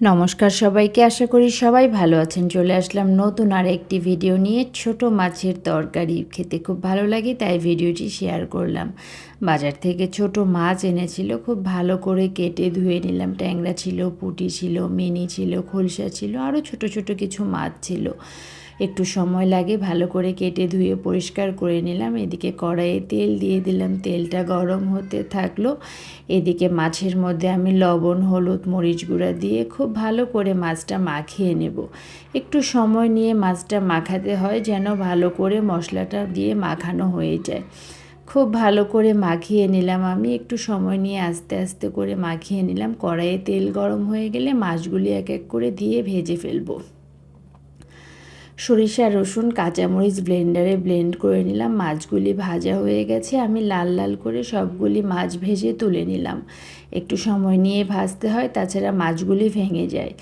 নমস্কার সবাইকে, আশা করি সবাই ভালো আছেন। চলে আসলাম নতুন আর একটি ভিডিও নিয়ে ছোট মাছের তরকারি। খেতে খুব ভালো লাগে, তাই ভিডিওটি শেয়ার করলাম। বাজার থেকে ছোট মাছ এনেছিল, খুব ভালো করে কেটে ধুয়ে নিলাম। ট্যাংরা ছিল, পুটি ছিল, মিনি ছিল, খোলসা ছিল, আরও ছোট ছোট কিছু মাছ ছিল। একটু সময় লাগে, ভালো করে কেটে ধুয়ে পরিষ্কার করে নিলাম। এদিকে কড়াইয়ে তেল দিয়ে দিলাম। তেলটা গরম হতে থাকল। এদিকে মাছের মধ্যে আমি লবণ, হলুদ, মরিচ গুঁড়া দিয়ে খুব ভালো করে মাছটা মাখিয়ে নেব। একটু সময় নিয়ে মাছটা মাখাতে হয় যেন ভালো করে মশলাটা দিয়ে মাখানো হয়ে যায়। খুব ভালো করে মাখিয়ে নিলাম আমি। একটু সময় নিয়ে আস্তে আস্তে করে মাখিয়ে নিলাম। কড়াইয়ে তেল গরম হয়ে গেলে মাছগুলি এক এক করে দিয়ে ভেজে ফেলব। সরিষা, রসুন, কাঁচামরিচ ব্লেন্ডারে ব্লেন্ড করে নিলাম। মাছগুলি ভাজা হয়ে গেছে। আমি লাল লাল করে সবগুলি মাছ ভেজে তুলে নিলাম। একটু সময় নিয়ে ভাজতে হয়, তাছাড়া মাছগুলি ভেঙে যায়।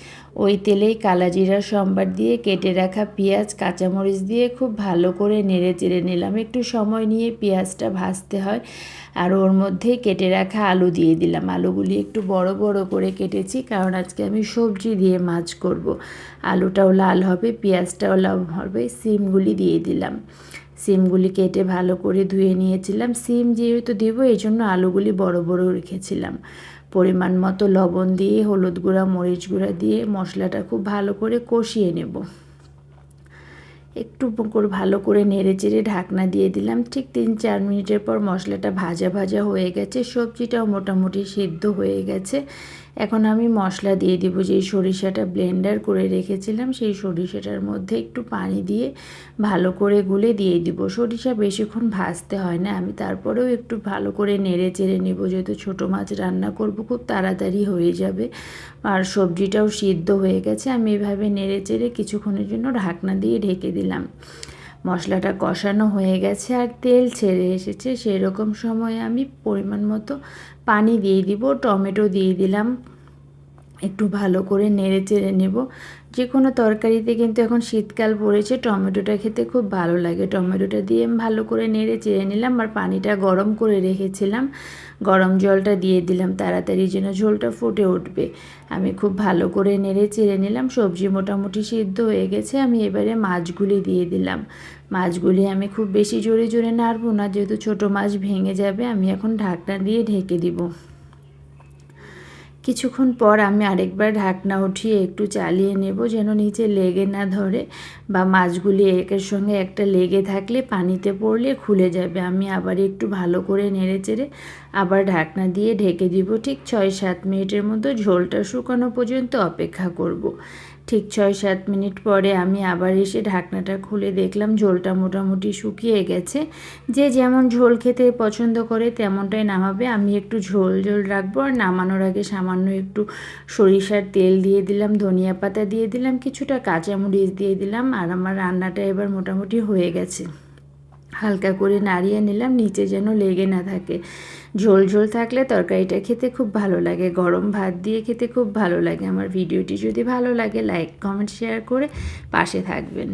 ওই তেলেই কালাজিরা সম্বার দিয়ে কেটে রাখা পেঁয়াজ, কাঁচামরিচ দিয়ে খুব ভালো করে নেড়ে চেড়ে নিলাম। একটু সময় নিয়ে পেঁয়াজটা ভাজতে হয় আর ওর মধ্যেই কেটে রাখা আলু দিয়ে দিলাম। আলুগুলি একটু বড় বড় করে কেটেছি, কারণ আজকে আমি সবজি দিয়ে মাছ করব। আলুটাও লাল হবে, পেঁয়াজটাও লাল হবে সিমগুলি দিয়ে দিলাম। সিমগুলি কেটে ভালো করে ধুয়ে নিয়েছিলাম। সিম যেহেতু দেবো এই জন্য আলুগুলি বড় বড় রেখেছিলাম। পরিমাণ মতো লবণ দিয়ে, হলুদ গুঁড়া, মরিচ গুঁড়া দিয়ে মশলাটা খুব ভালো করে কষিয়ে নেব। একটু করে ভালো করে নেড়ে চেড়ে ঢাকনা দিয়ে দিলাম। ঠিক তিন চার মিনিটের পর মশলাটা ভাজা ভাজা হয়ে গেছে। সবজিটাও মোটামুটি সিদ্ধ হয়ে গেছে। এখন আমি মশলা দিয়ে দেবো, যেই সরিষাটা ব্লেন্ডার করে রেখেছিলাম, সেই সরিষাটার মধ্যে একটু পানি দিয়ে ভালো করে গুলে দিয়ে দিব। সরিষা বেশিক্ষণ ভাজতে হয় না, আমি তারপরেও একটু ভালো করে নেড়ে চেড়ে নেব, যেহেতু ছোটো মাছ রান্না করব, খুব তাড়াতাড়ি হয়ে যাবে। আর সবজিটাও সিদ্ধ হয়ে গেছে, আমি এভাবে নেড়ে চেড়ে কিছুক্ষণের জন্য ঢাকনা দিয়ে ঢেকে দিলাম। মশলাটা কষানো হয়ে গেছে আর তেল ছেড়ে এসেছে। সেরকম সময় আমি পরিমাণ মতো পানি দিয়ে দিব, টমেটো দিয়ে দিলাম। একটু ভালো করে নেড়ে চেড়ে নেব। যে কোনো তরকারিতে কিন্তু এখন শীতকাল পড়েছে, টমেটোটা খেতে খুব ভালো লাগে। টমেটোটা দিয়ে ভালো করে নেড়ে চেড়ে নিলাম আর পানিটা গরম করে রেখেছিলাম। গরম জলটা দিয়ে দিলাম তাড়াতাড়ি যেন ঝোলটা ফুটে উঠবে। আমি খুব ভালো করে নেড়ে চেড়ে নিলাম, সবজি মোটামুটি সিদ্ধ হয়ে গেছে, আমি এবারে মাছগুলি দিয়ে দিলাম। মাছগুলি আমি খুব বেশি জোরে জোরে নাড়বো না, যেহেতু ছোটো মাছ ভেঙে যাবে, আমি এখন ঢাকনা দিয়ে ঢেকে দিব। কিছুক্ষণ পর আমি আরেকবার ঢাকনা উঠিয়ে একটু চালিয়ে নেব যেন নিচে লেগে না ধরে বা মাছগুলি একের সঙ্গে একটা লেগে থাকলে পানিতে পড়লে খুলে যাবে আমি আবার একটু ভালো করে নেড়ে চেড়ে আবার ঢাকনা দিয়ে ঢেকে দিব ঠিক ছয় সাত মিনিটের মতো ঝোলটা শুকানো পর্যন্ত অপেক্ষা করব। ঠিক ছয় সাত মিনিট পরে আমি আবার এসে ঢাকনাটা খুলে দেখলাম ঝোলটা মোটামুটি শুকিয়ে গেছে। যে যেমন ঝোল খেতে পছন্দ করে তেমনটাই নামাবে। আমি একটু ঝোল ঝোল রাখব আর নামানোর আগে সামান্য একটু সরিষার তেল দিয়ে দিলাম, ধনিয়া পাতা দিয়ে দিলাম, কিছুটা কাঁচামরিচ দিয়ে দিলাম আর আমার রান্নাটা এবার মোটামুটি হয়ে গেছে। হালকা করে নাড়িয়ে নিলাম, নিচে যেন লেগে না থাকে। ঝোল ঝোল থাকলে তরকারিটা খেতে খুব ভালো লাগে, গরম ভাত দিয়ে খেতে খুব ভালো লাগে। আমার ভিডিওটি যদি ভালো লাগে লাইক কমেন্ট শেয়ার করে পাশে থাকবেন।